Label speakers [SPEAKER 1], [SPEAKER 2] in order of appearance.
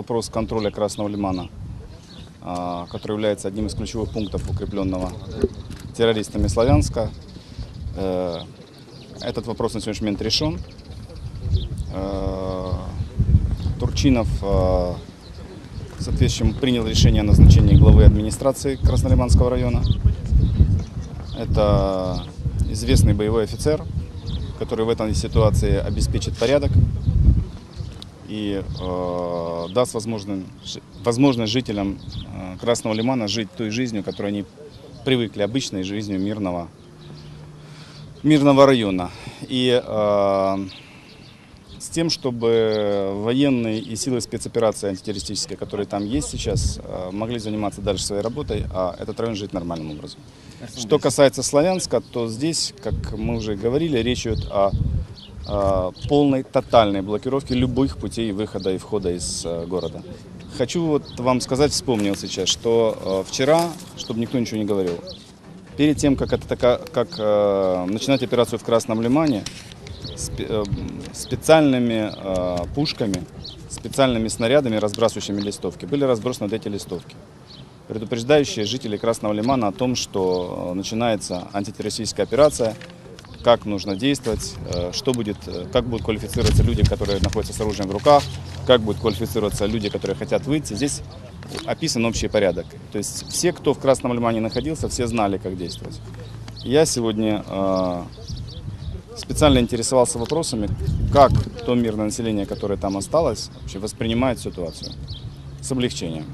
[SPEAKER 1] вопрос контроля Красного Лимана, а, который является одним из ключевых пунктов укрепленного террористами Славянска. Э, Этот вопрос на сегодняшний момент решен. Э, Турчинов э, соответственно, принял решение о назначении главы администрации Краснолиманского района. Это известный боевой офицер, который в этой ситуации обеспечит порядок и э, даст возможность, возможность жителям э, Красного Лимана жить той жизнью, которой они привыкли, обычной жизнью мирного, мирного района. И э, с тем, чтобы военные и силы спецоперации антитеррористические, которые там есть сейчас, э, могли заниматься дальше своей работой, а этот район жить нормальным образом. Что касается Славянска, то здесь, как мы уже говорили, речь идет о, полной, тотальной блокировке любых путей выхода и входа из э, города. Хочу вот вам сказать, вспомнил сейчас, что э, вчера, чтобы никто ничего не говорил, перед тем, как, это, как э, начинать операцию в Красном Лимане, спе- специальными пушками, специальными снарядами, разбрасывающими листовки, были разбросаны вот эти листовки, предупреждающие жителей Красного Лимана о том, что начинается антитеррористическая операция, как нужно действовать, э, что будет, э, как будут квалифицироваться люди, которые находятся с оружием в руках, как будут квалифицироваться люди, которые хотят выйти. Здесь описан общий порядок. То есть все, кто в Красном Лимане находился, все знали, как действовать. Я сегодня э, специально интересовался вопросами, как то мирное население, которое там осталось, вообще воспринимает ситуацию с облегчением.